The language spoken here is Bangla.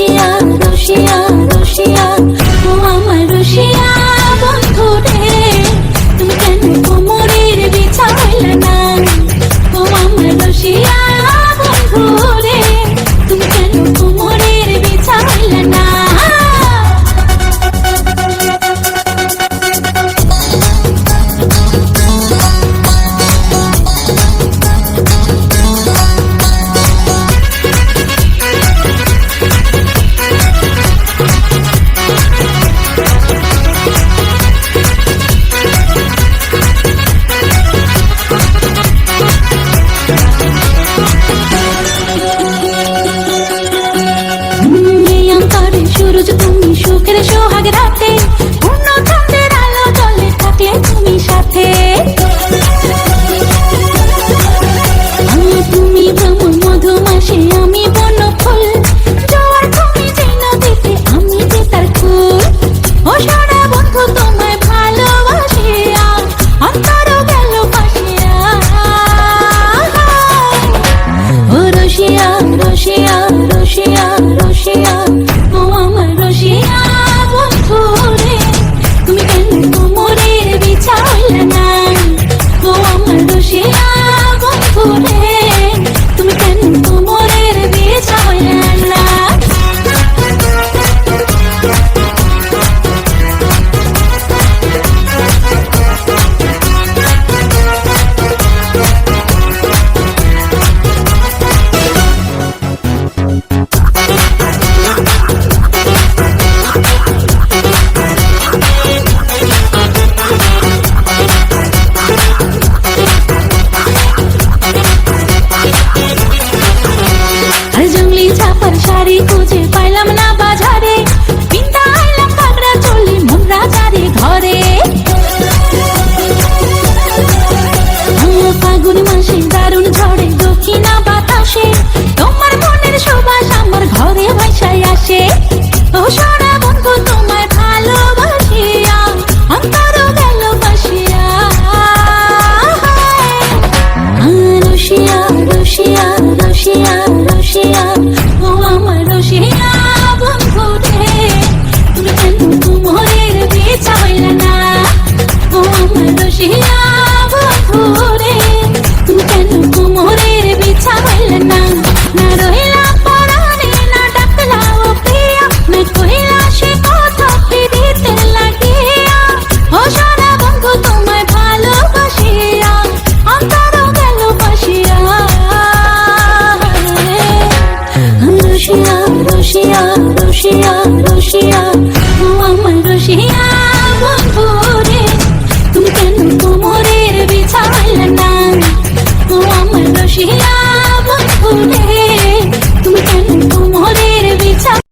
রসিয়া রসিয়া আর জঙ্গলি ছাপার শাড়ি খুঁজে পাইলাম না বাজারে। পিন্তা আইলাম কাকড়া চলি মুন্দ্রা চারি ঘরে। ফাগুন মাসে দারুণ ঝড়ে, দক্ষিণা বাতাসে। তোমার মনের সুবাস আমার ঘরে ভাসায় আসে। ও সারা বন্ধু, তোমায় ভালোবাসে। রুশিয়া রুশিয়া রুশিয়া ও আমার রসিয়া